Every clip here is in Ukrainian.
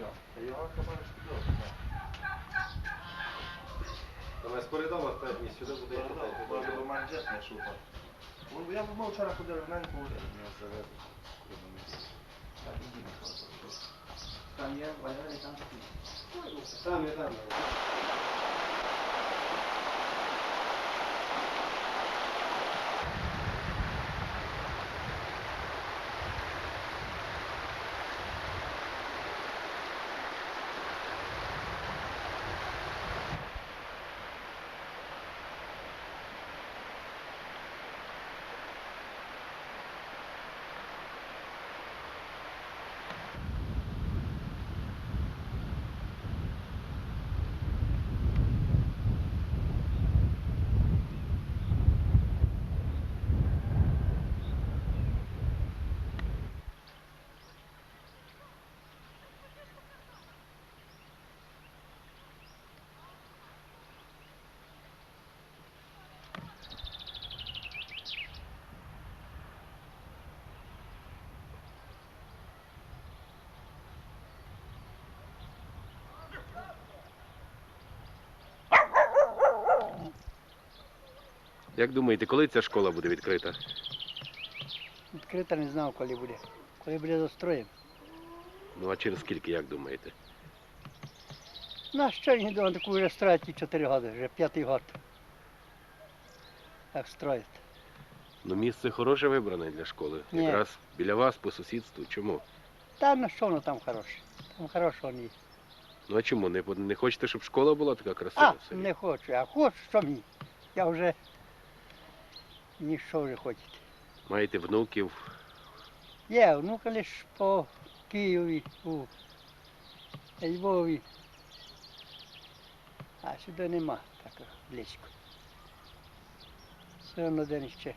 Ja, jag kan bara studera. Там з коридору ставить сюди буде Bara då man jet med skjortan. Och Jag får bara köra på dörren, Як думаєте, коли ця школа буде відкрита? Відкрита не знав, коли буде. Коли буде достроєн. Ну а через скільки, як думаєте? На що не до таку вже строять ті 4 роки, вже п'ятий год. Так строять. Ну місце хороше вибране для школи. Ні. Якраз біля вас по сусідству. Чому? Та на що воно там хороше? Там хорошого є. Ну а чому? Не, не хочете, щоб школа була така красива? А, селі? не хочу, а хочу, що мені. Я вже ніщо вже хочете. Маєте внуків. Є, внука лиш по Києві, у Львові. А сюди нема такого близько. Все одно день ще.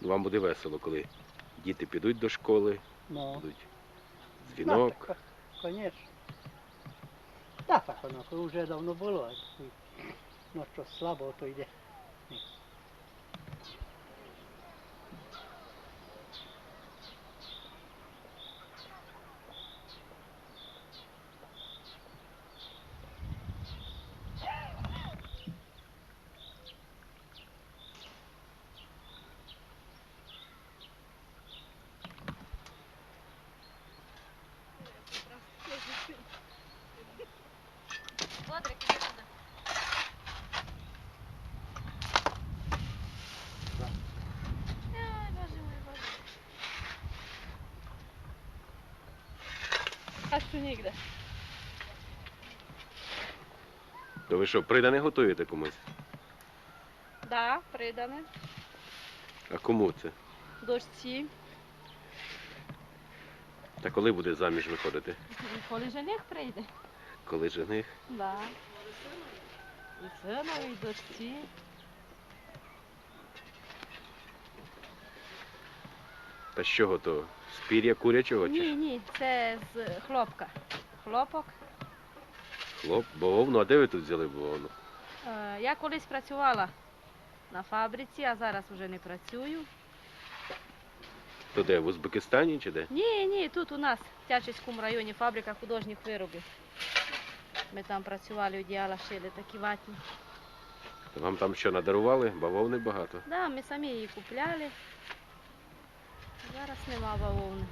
Вам буде весело, коли діти підуть до школи, Ну, будуть ну, дзвінок. конечно. Так, так воно вже давно було. а Ну що слабо, то йде. Нігде? То ви що, придане готуєте комусь? Да, придане. А кому це? Дочці. Та коли буде заміж виходити? Коли жених прийде. Коли жених? Да. І синові, і дочці. Та з чого то? З пір'я курячого чи Ні, ні, це з хлопка. Хлопок. Хлоп, бавовну, а де ви тут взяли бавовну? Е, Я колись працювала на фабриці, а зараз вже не працюю. То де, в Узбекистані чи де? Ні, ні, тут у нас в Тячівському районі фабрика художніх виробів. Ми там працювали, одіяла шили такі ватні. Вам там що надарували? Бавовни багато. Да, ми самі її купляли. Зараз нема бавовни.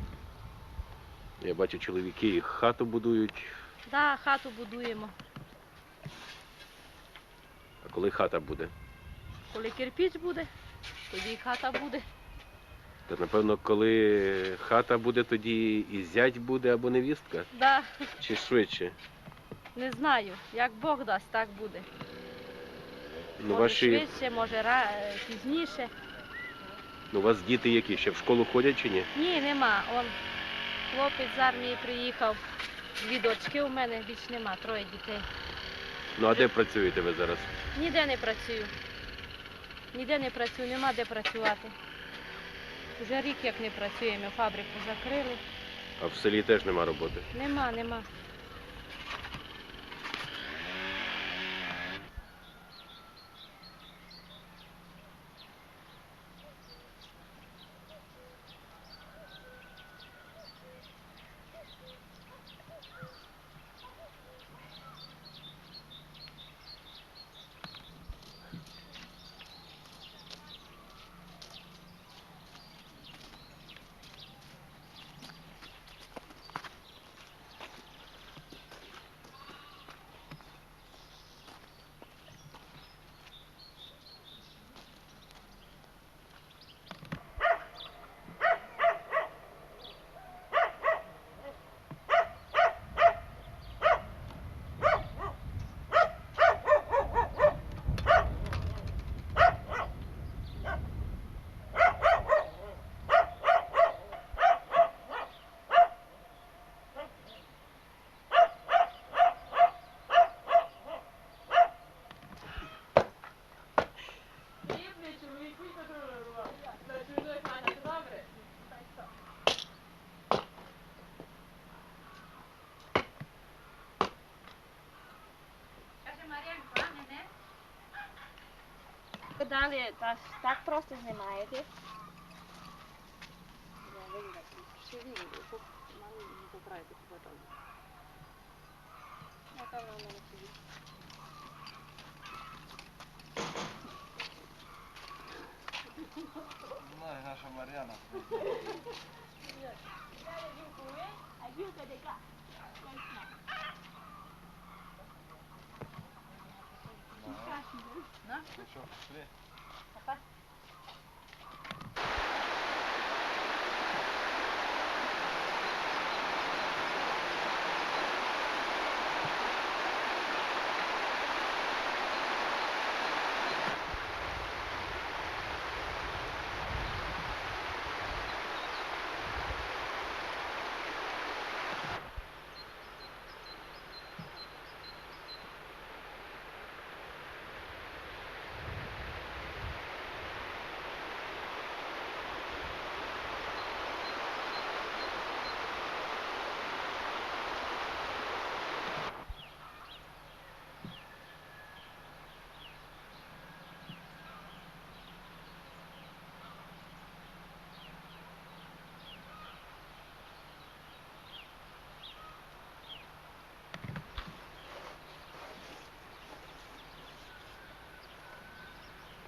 Я бачу, чоловіки їх хату будують. Да, хату будуємо. А коли хата буде? Коли кирпіч буде, тоді і хата буде. То напевно, коли хата буде, тоді і зять буде або невістка? Да, Чи швидше? не знаю. Як Бог дасть, так буде. Ну, може ваші, швидше, може ра- пізніше. Ну, у вас діти які? Ще в школу ходять чи ні? Ні, нема. Он хлопець з армії приїхав. Дві дочки у мене, більш нема, троє дітей. Ну а де працюєте ви зараз? Ніде не працюю. Ніде не працюю, нема де працювати. Уже рік як не працюємо, фабрику закрили. А в селі теж нема роботи. Нема, нема. знали, та ж так просто знімаєте. Ще він, мали поправити потім. Вона в мене сидить? Знає наша Мар'яна. Ну що, пішли?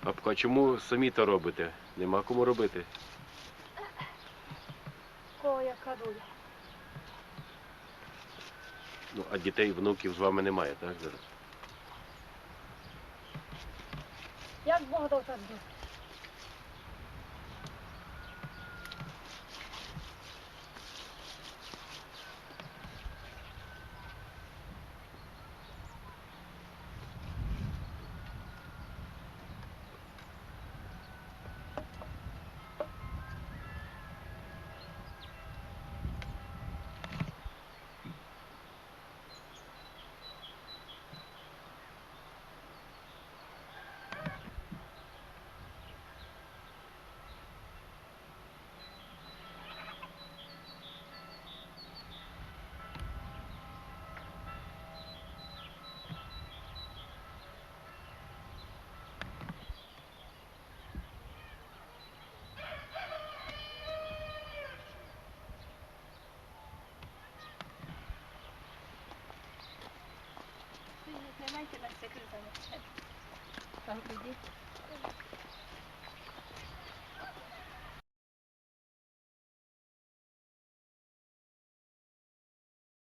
А чому самі то робите? Нема кому робити. О, яка доля. Ну, а дітей, внуків з вами немає, так? Зараз? Як Бог дав так бути? Не майте на секретаря. Так, тоді.